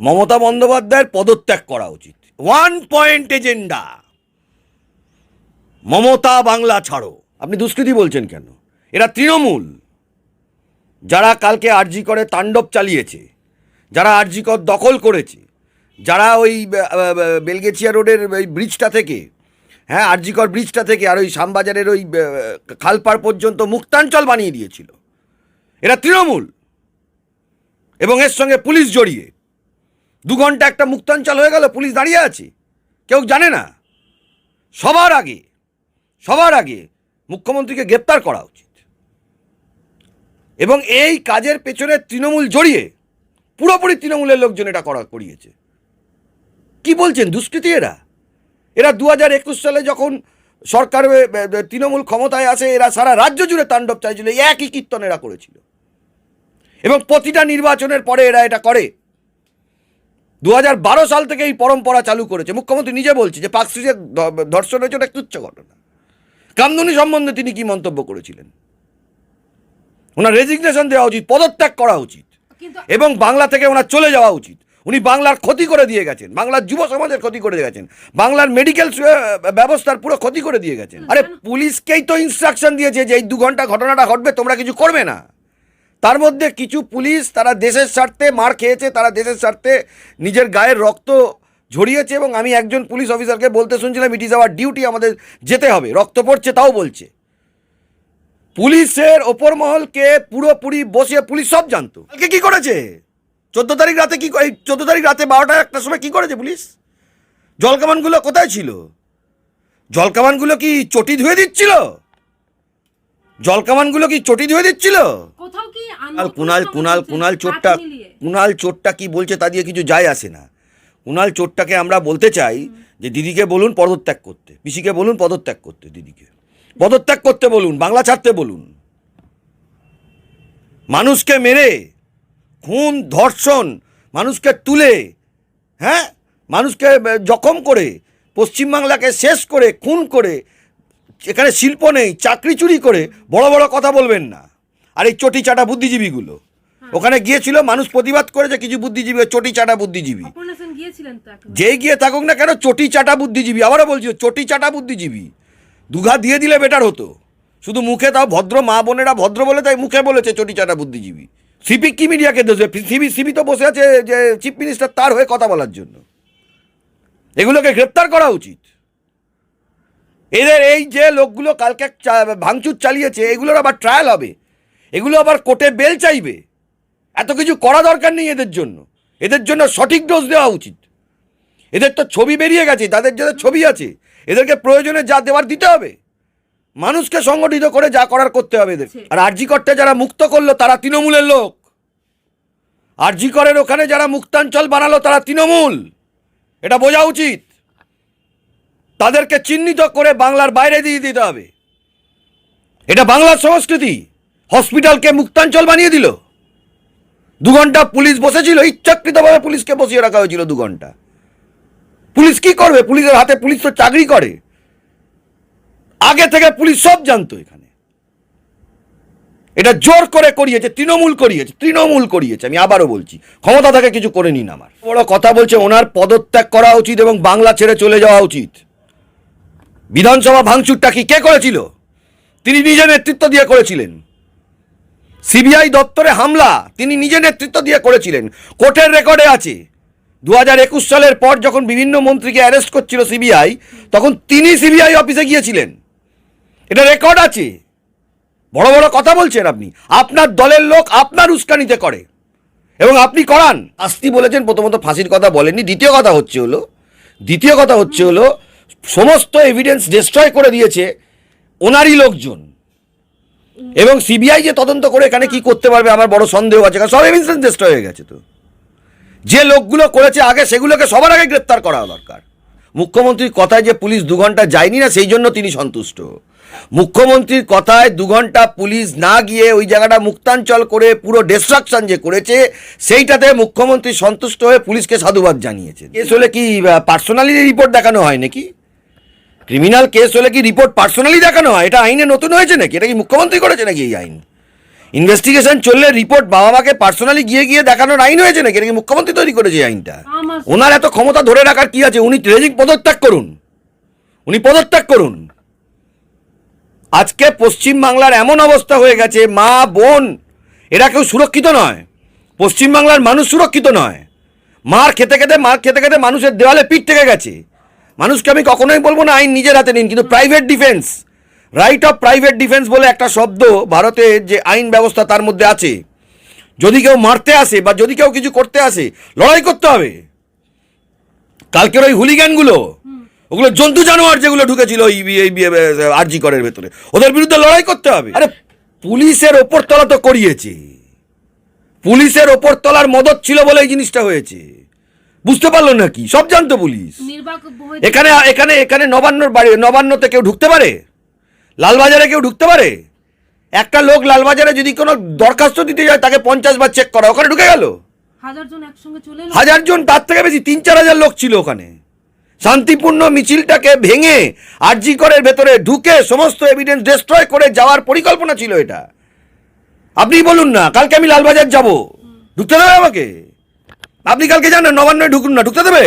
মমতা বন্দ্যোপাধ্যায়ের পদত্যাগ করা উচিত। One point agenda Mamata Bangla ছাড়ো। আপনি দুষ্কৃতি বলছেন কেন? এরা তৃণমূল। যারা কালকে আরজি করে তাণ্ডব চালিয়েছে, যারা আরজিকর দখল করেছে, যারা ওই বেলগেছিয়া রোডের ওই ব্রিজটা থেকে হ্যাঁ আরজিকর ব্রিজটা থেকে আর ওই শ্যামবাজারের ওই খালপাড় পর্যন্ত মুক্তাঞ্চল বানিয়ে দিয়েছিল। এরা তৃণমূল। এবং এর সঙ্গে পুলিশ জড়িয়ে দু ঘণ্টা একটা মুক্তাঞ্চল হয়ে গেল, পুলিশ দাঁড়িয়ে আছে। কেউ জানে না। সবার আগে সবার আগে মুখ্যমন্ত্রীকে গ্রেপ্তার করা উচিত। এবং এই কাজের পেছনে তৃণমূল জড়িয়ে পুরোপুরি তৃণমূলের লোকজন এটা করা করিয়েছে। কি বলছেন দুষ্কৃতী এরা? এরা দু হাজার একুশ সালে যখন সরকার তৃণমূল ক্ষমতায় আসে, এরা সারা রাজ্য জুড়ে তাণ্ডব চাইছিল একই কীর্তন এরা করেছিল। এবং প্রতিটা নির্বাচনের পরে এরা এটা করে। দু হাজার বারো সাল থেকে এই পরম্পরা চালু করেছে। মুখ্যমন্ত্রী নিজে বলছে যে পাক স্ট্রিটের ধর্ষণ হয়েছে ওটা তুচ্ছ ঘটনা। কামদুনি সম্বন্ধে তিনি কি মন্তব্য করেছিলেন? ওনার রেজিগনেশন দেওয়া উচিত পদত্যাগ করা উচিত। এবং বাংলা থেকে ওনার চলে যাওয়া উচিত। উনি বাংলার ক্ষতি করে দিয়ে গেছেন বাংলার যুব সমাজের ক্ষতি করে দিয়ে গেছেন বাংলার মেডিকেল ব্যবস্থার পুরো ক্ষতি করে দিয়ে গেছেন। আরে পুলিশকেই তো ইনস্ট্রাকশন দিয়েছে যে এই দু ঘণ্টা ঘটনাটা ঘটবে তোমরা কিছু করবে না। তার মধ্যে কিছু পুলিশ তারা দেশের স্বার্থে মার খেয়েছে, তারা দেশের স্বার্থে নিজের গায়ের রক্ত ঝরিয়েছে এবং আমি একজন পুলিশ অফিসারকে বলতে শুনছিলাম ইট ইজ আওয়ার ডিউটি আমাদের যেতে হবে, রক্ত পড়ছে তাও বলছে। পুলিশের ওপর মহলকে পুরোপুরি বসিয়ে পুলিশ সব জানতো। কালকে কি করেছে? চোদ্দ তারিখ রাতে কি এই চোদ্দ তারিখ রাতে বারোটা একটার সময় কি করেছে পুলিশ? জলকামানগুলো কোথায় ছিল? জলকামানগুলো কি চটি ধুয়ে দিচ্ছিল? জলকামানগুলো কি চটি ধুয়ে দিচ্ছিল? কুনাল কুনাল কুনাল কুনাল চোরটা কুনাল চোরটা কি বলছে তা দিয়ে কিছু যায় আসে না। কুনাল চোরটাকে আমরা বলতে চাই যে দিদিকে বলুন পদত্যাগ করতে। পিসিকে বলুন পদত্যাগ করতে দিদিকে। পদত্যাগ করতে বলুন, বাংলা ছাড়তে বলুন। মানুষকে মেরে, খুন, ধর্ষণ, মানুষকে তুলে হ্যাঁ? মানুষকে জখম করে, পশ্চিমবাংলাকে শেষ করে, খুন করে, এখানে শিল্প নেই, চাকরি চুরি করে, বড় বড় কথা বলবেন না। আর এই চটি চাটা বুদ্ধিজীবীগুলো ওখানে গিয়েছিল মানুষ প্রতিবাদ করেছে কিছু বুদ্ধিজীবী চটি চাটা বুদ্ধিজীবী। যেই গিয়ে থাকুক না কেন চটি চাটা বুদ্ধিজীবী। আবারও বলছি চটি চাটা বুদ্ধিজীবী। দুঘা দিয়ে দিলে বেটার হতো। শুধু মুখে তাও ভদ্র মা বোনেরা ভদ্র বলে তাই মুখে বলেছে চটি চাটা বুদ্ধিজীবী। সিপি কি মিডিয়াকে দেবে সিবি সিবি তো বসে আছে যে চিফ মিনিস্টার তার হয়ে কথা বলার জন্য। এগুলোকে গ্রেপ্তার করা উচিত। এদের এই যে লোকগুলো কালকে ভাঙচুর চালিয়েছে এগুলোর আবার ট্রায়াল হবে। এগুলো আবার কোর্টে বেল চাইবে। এত কিছু করা দরকার নেই এদের জন্য। এদের জন্য সঠিক ডোজ দেওয়া উচিত। এদের তো ছবি বেরিয়ে গেছে তাদের যাদের ছবি আছে। এদেরকে প্রয়োজনে যা দেওয়ার দিতে হবে। মানুষকে সংগঠিত করে যা করার করতে হবে এদের। আর আরজি করতে যারা মুক্ত করল তারা তৃণমূলের লোক। আরজি করের ওখানে যারা মুক্তাঞ্চল বানালো তারা তৃণমূল। এটা বোঝা উচিত। তাদেরকে চিহ্নিত করে বাংলার বাইরে দিয়ে দিতে হবে। এটা বাংলার সংস্কৃতি। হসপিটালকে মুক্তাঞ্চল বানিয়ে দিল। দু ঘণ্টা পুলিশ বসেছিল, ইচ্ছাকৃতভাবে পুলিশকে বসিয়ে রাখা হয়েছিল দু ঘণ্টা। পুলিশ কি করবে? পুলিশের হাতে পুলিশ তো চাকরি করে। আগে থেকে পুলিশ সব জানতো এখানে। এটা জোর করে করিয়েছে, তৃণমূল করিয়েছে তৃণমূল করিয়েছে, আমি আবারও বলছি। ক্ষমতা থেকে কিছু করে নিন আমার। বড় কথা বলছে, ওনার পদত্যাগ করা উচিত এবং বাংলা ছেড়ে চলে যাওয়া উচিত। বিধানসভা ভাঙচুরটা কি কে করেছিল? তিনি নিজে নেতৃত্ব দিয়ে করেছিলেন। সিবিআই দপ্তরে হামলা। তিনি নিজে নেতৃত্ব দিয়ে করেছিলেন। কোর্টের রেকর্ডে আছে। দু হাজার একুশ সালের পর যখন বিভিন্ন মন্ত্রীকে অ্যারেস্ট করছিল সিবিআই, তখন তিনি সিবিআই অফিসে গিয়েছিলেন। এটা রেকর্ড আছে। বড় বড় কথা বলছেন আপনি। আপনার দলের লোক আপনার উস্কানিতে করে। এবং আপনি করান। আস্তি বলেছেন, প্রথমত ফাঁসির কথা বলেননি। দ্বিতীয় কথা হচ্ছে হলো, দ্বিতীয় কথা হচ্ছে হলো, সমস্ত এভিডেন্স ডিস্ট্রয় করে দিয়েছে ওনারই লোকজন। এবং সিবিআই যে তদন্ত করে এখানে কি করতে পারবে আমার বড় সন্দেহ আছে কারণ সব এভিডেন্স ডিস্ট্রয় হয়ে গেছে তো। যে লোকগুলো করেছে আগে সেগুলোকে সবার আগে গ্রেপ্তার করা দরকার। মুখ্যমন্ত্রীর কথায় যে পুলিশ দু ঘণ্টা যায়নি না সেই জন্য তিনি সন্তুষ্ট। মুখ্যমন্ত্রীর কথায় দু ঘণ্টা পুলিশ না গিয়ে ওই জায়গাটা মুক্তাঞ্চল করে পুরো ডিস্ট্রাকশন যে করেছে সেইটাতে মুখ্যমন্ত্রী সন্তুষ্ট হয়ে পুলিশকে সাধুবাদ জানিয়েছে কেস হলে কি পার্সোনালি রিপোর্ট দেখানো হয় নাকি? ক্রিমিনাল কেস হলে কি রিপোর্ট পার্সোনালি দেখানো হয়? এটা আইনে নতুন হয়েছে নাকি? এটা কি মুখ্যমন্ত্রী করেছে নাকি এই আইন? ইনভেস্টিগেশন চললে রিপোর্ট বাবা মাকে পার্সোনালি গিয়ে গিয়ে দেখানোর আইন হয়েছে নাকি? এটা কি মুখ্যমন্ত্রী তৈরি করেছে এই আইনটা? ওনার এত ক্ষমতা ধরে রাখার কি আছে? উনি রেজিং পদত্যাগ করুন। উনি পদত্যাগ করুন। আজকে পশ্চিম বাংলার এমন অবস্থা হয়ে গেছে মা বোন এরা কেউ সুরক্ষিত নয়। পশ্চিম বাংলার মানুষ সুরক্ষিত নয়। মার খেতে খেতে মার খেতে খেতে মানুষের দেওয়ালে পিঠ থেকে গেছে। মানুষকে আমি কখনোই বলব না, আইন নিজের হাতে নিন, কিন্তু private defence right of private defence বলে একটা শব্দ ভারতের যে আইন ব্যবস্থা তার মধ্যে আছে। যদি কেউ মারতে আসে বা যদি কেউ কিছু করতে আসে, লড়াই করতে হবে। কালকের ওই হুলিগ্যানগুলো ওগুলো জন্তু জানোয়ার যেগুলো ঢুকেছিল এই আরজি করের ভেতরে, ওদের বিরুদ্ধে লড়াই করতে হবে। আরে পুলিশের ওপর তলা তো করিয়েছে। পুলিশের ওপর তলার মদত ছিল বলে এই জিনিসটা হয়েছে। বুঝতে পারল নাকি? সব জানতো পুলিশ। এখানে এখানে এখানে নবান্নর বাড়ি নবান্নতে কেউ ঢুকতে পারে? লালবাজারে কেউ ঢুকতে পারে? একটা লোক লালবাজারে যদি কোনো দরখাস্ত দিতে যায় তাকে পঞ্চাশ বার চেক করা। ওখানে ঢুকে গেল? হাজার জন তার থেকে বেশি তিন চার হাজার লোক ছিল ওখানে। শান্তিপূর্ণ মিছিলটাকে ভেঙে আরজি করের ভেতরে ঢুকে সমস্ত এভিডেন্স ডিস্ট্রয় করে যাওয়ার পরিকল্পনা ছিল এটা। আপনি বলুন না কালকে আমি লালবাজার যাব। ঢুকতে দেবে আমাকে? আপনি কালকে জানেন নবান্নয় ঢুকুন না, ঢুকতে দেবে?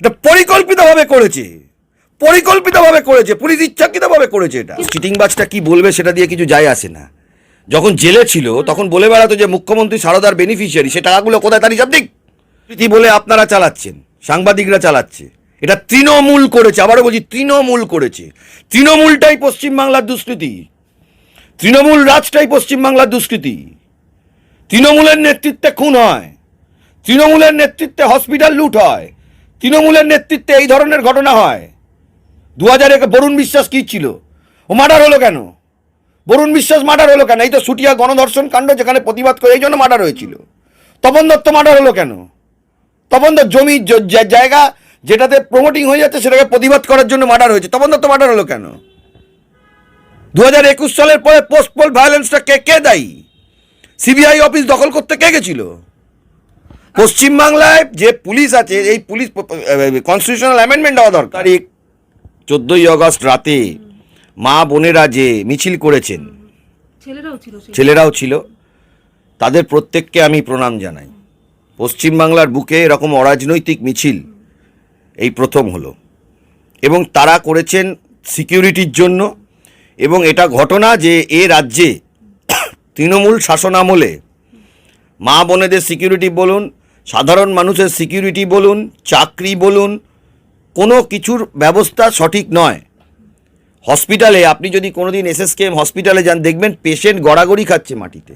এটা পরিকল্পিতভাবে করেছে। পরিকল্পিতভাবে করেছে, পুলিশ ইচ্ছাকৃতভাবে করেছে এটা। চিটিংবাজটা কি বলবে সেটা দিয়ে কিছু যায় আসে না। যখন জেলে ছিল, তখন বলে বেড়াতো যে মুখ্যমন্ত্রী সারদার বেনিফিশিয়ারি সে টাকাগুলো কোথায় তার হিসাব দিক বলে আপনারা চালাচ্ছেন, সাংবাদিকরা চালাচ্ছে। এটা তৃণমূল করেছে, আবারও বলছি, তৃণমূল করেছে। তৃণমূলটাই পশ্চিমবাংলার দুষ্কৃতি। তৃণমূল রাজটাই পশ্চিমবাংলার দুষ্কৃতি। তৃণমূলের নেতৃত্বে খুন হয়। তৃণমূলের নেতৃত্বে হসপিটাল লুট হয়। তৃণমূলের নেতৃত্বে এই ধরনের ঘটনা হয়। দু হাজার একে বরুণ বিশ্বাস কী ছিল? ও মার্ডার হলো কেন? বরুণ বিশ্বাস মার্ডার হলো কেন? এই তো সুটিয়া গণধর্ষণ কাণ্ড যেখানে প্রতিবাদ করে, এই জন্য মার্ডার হয়েছিল। তপন দত্ত মার্ডার হলো কেন? তপন দত্ত জমি জায়গা যেটাতে প্রমোটিং হয়ে যাচ্ছে, সেটাকে প্রতিবাদ করার জন্য মার্ডার হয়েছে। তপন দত্ত মার্ডার হলো কেন? দু হাজার একুশ সালের পরে পোস্টপোল ভায়োলেন্সটা কে কে দায়ী? সিবিআই অফিস দখল করতে কে গেছিল? পশ্চিমবাংলায় যে পুলিশ আছে এই পুলিশ কনস্টিটিউশনাল অ্যামেন্ডমেন্ট হওয়া দরকার। তারিখ চোদ্দোই অগস্ট রাতে মা বোনেরা যে মিছিল করেছেন ছেলেরাও ছিল সেই ছেলেরাও ছিল তাদের প্রত্যেককে আমি প্রণাম জানাই। পশ্চিমবাংলার বুকে এরকম অরাজনৈতিক মিছিল এই প্রথম হলো। এবং তারা করেছেন সিকিউরিটির জন্য এবং এটা ঘটনা যে এ রাজ্যে তৃণমূল শাসন আমলে মা বোনেদের সিকিউরিটি বলুন সাধারণ মানুষের সিকিউরিটি বলুন, চাকরি বলুন, কোনো কিছুর ব্যবস্থা সঠিক নয়। হসপিটালে, আপনি যদি কোনোদিন এসএসকেএম হসপিটালে যান, দেখবেন পেশেন্ট গড়াগড়ি খাচ্ছে মাটিতে।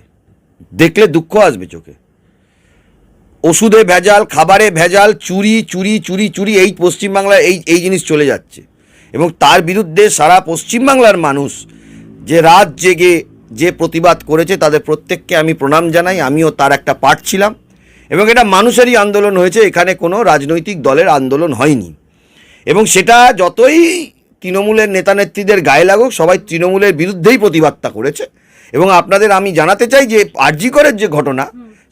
দেখলে দুঃখ আসবে চোখে। ওষুধে ভেজাল, খাবারে ভেজাল, চুরি চুরি চুরি চুরি, এই পশ্চিমবাংলায় এই এই জিনিস চলে যাচ্ছে। এবং তার বিরুদ্ধে সারা পশ্চিমবাংলার মানুষ যে রাত জেগে যে প্রতিবাদ করেছে, তাদের প্রত্যেককে আমি প্রণাম জানাই, আমিও তার একটা পার্ট ছিলাম। এবং এটা মানুষেরই আন্দোলন হয়েছে, এখানে কোনো রাজনৈতিক দলের আন্দোলন হয়নি। এবং সেটা যতই তৃণমূলের নেতানেত্রীদের গায়ে লাগুক, সবাই তৃণমূলের বিরুদ্ধেই প্রতিবাদটা করেছে। এবং আপনাদের আমি জানাতে চাই যে আরজিকরের যে ঘটনা,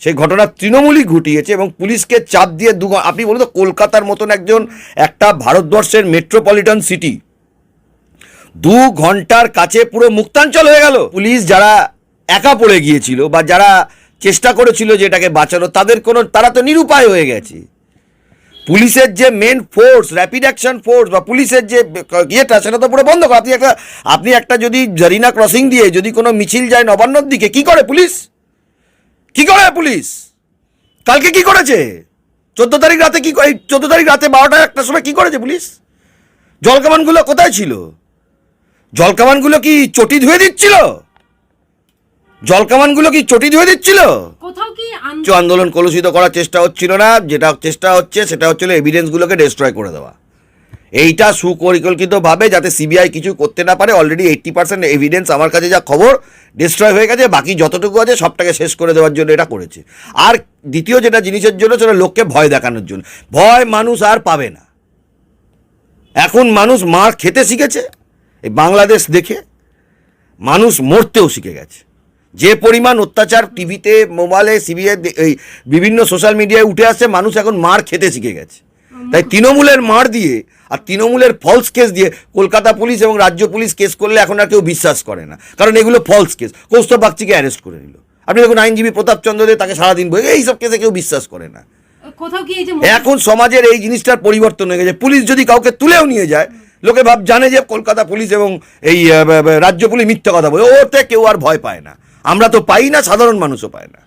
সেই ঘটনা তৃণমূলই ঘটিয়েছে এবং পুলিশকে চাপ দিয়ে দু আপনি বলুন তো, কলকাতার মতন একজন, একটা ভারতবর্ষের মেট্রোপলিটন সিটি দু ঘণ্টার কাছে পুরো মুক্তাঞ্চল হয়ে গেল। পুলিশ যারা একা পড়ে গিয়েছিল বা যারা চেষ্টা করেছিল যে এটাকে বাঁচানো, তাদের কোনো, তারা তো নিরুপায় হয়ে গেছে। পুলিশের যে main force rapid action force বা পুলিশের যে ইয়েটা, সেটা তো পুরো বন্ধ করা। আপনি একটা আপনি একটা যদি জারিনা ক্রসিং দিয়ে যদি কোনো মিছিল যায় নবান্নর দিকে, কি করে পুলিশ? কি করে পুলিশ? কালকে কি করেছে? চোদ্দ তারিখ রাতে কি চোদ্দ তারিখ রাতে বারোটা একটার সময় কি করেছে পুলিশ? জলকামানগুলো কোথায় ছিল? জলকামানগুলো কি চটি ধুয়ে দিচ্ছিল? জলকামানগুলো কি চটি ধুয়ে দিচ্ছিল? কোথাও কি কিছু আন্দোলন কলুষিত করার চেষ্টা হচ্ছিল না যেটা চেষ্টা হচ্ছে সেটা হচ্ছিল এভিডেন্সগুলোকে ডিস্ট্রয় করে দেওয়া। এইটা সুপরিকল্পিতভাবে যাতে সিবিআই কিছু করতে না পারে অলরেডি এইট্টি পার্সেন্ট এভিডেন্স আমার কাছে যা খবর ডিস্ট্রয় হয়ে গেছে বাকি যতটুকু আছে সবটাকে শেষ করে দেওয়ার জন্য এটা করেছে। আর দ্বিতীয় যেটা জিনিসের জন্য সেটা লোককে ভয় দেখানোর জন্য। ভয় মানুষ আর পাবে না। এখন মানুষ মার খেতে শিখেছে এই বাংলাদেশ দেখে মানুষ মরতেও শিখে গেছে। যে পরিমাণ অত্যাচার টিভিতে মোবাইলে সিবিআই এই বিভিন্ন সোশ্যাল মিডিয়ায় উঠে আসছে মানুষ এখন মার খেতে শিখে গেছে। তাই তৃণমূলের মার দিয়ে আর তৃণমূলের ফলস কেস দিয়ে কলকাতা পুলিশ এবং রাজ্য পুলিশ কেস করলে এখন আর কেউ বিশ্বাস করে না। কারণ এগুলো ফলস কেস কৌস্তব বাগচিকে অ্যারেস্ট করে নিল। আপনি দেখুন আইনজীবী প্রতাপ চন্দ্র দে তাকে সারাদিন বই এইসব কেসে কেউ বিশ্বাস করে না। এখন সমাজের এই জিনিসটার পরিবর্তন হয়ে গেছে। পুলিশ যদি কাউকে তুলেও নিয়ে যায় লোকে ভাব জানে যে কলকাতা পুলিশ এবং এই রাজ্য পুলিশ মিথ্যা কথা বলে। ওতে কেউ আর ভয় পায় না। আমরা তো পাই না সাধারণ মানুষও পায় না।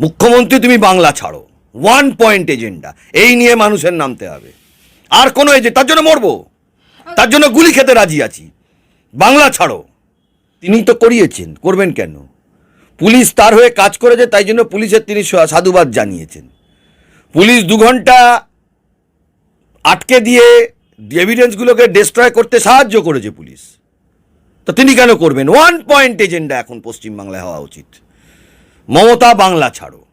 মুখ্যমন্ত্রী তুমি বাংলা ছাড়ো। ওয়ান পয়েন্ট এজেন্ডা এই নিয়ে মানুষের নামতে হবে। আর কোনো এজেন্ট তার জন্য মরবো। তার জন্য গুলি খেতে রাজি আছি। বাংলা ছাড়ো। তিনি তো করিয়েছেন। করবেন কেন? পুলিশ তার হয়ে কাজ করেছে তাই জন্য পুলিশের তিনি সাধুবাদ জানিয়েছেন। পুলিশ দু ঘণ্টা আটকে দিয়ে এভিডেন্সগুলোকে ডিস্ট্রয় করতে সাহায্য করেছে পুলিশ। তো তিনি কেন করবেন? ওয়ান পয়েন্ট এজেন্ডা এখন পশ্চিমবাংলায় হওয়া উচিত। মমতা বাংলা ছাড়ো।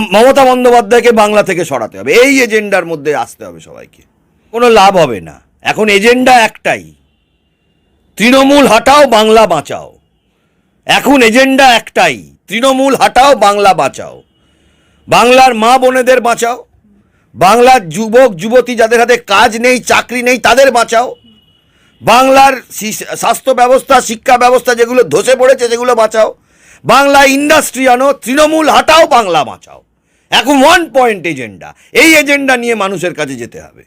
মমতা বন্দ্যোপাধ্যায়কে বাংলা থেকে সরাতে হবে। এই এজেন্ডার মধ্যে আসতে হবে সবাইকে। কোনো লাভ হবে না। এখন এজেন্ডা একটাই। তৃণমূল হাটাও, বাংলা বাঁচাও। এখন এজেন্ডা একটাই। তৃণমূল হাটাও, বাংলা বাঁচাও। বাংলার মা বোনেদের বাঁচাও। বাংলার যুবক, যুবতী যাদের হাতে কাজ নেই, চাকরি নেই, তাদের বাঁচাও। বাংলার স্বাস্থ্য ব্যবস্থা, শিক্ষা ব্যবস্থা যেগুলো ধসে পড়েছে যেগুলো বাঁচাও। বাংলা ইন্ডাস্ট্রি আনো, তৃণমূল হাটাও, বাংলা বাঁচাও। এখন ওয়ান পয়েন্ট এজেন্ডা এই এজেন্ডা নিয়ে মানুষের কাছে যেতে হবে।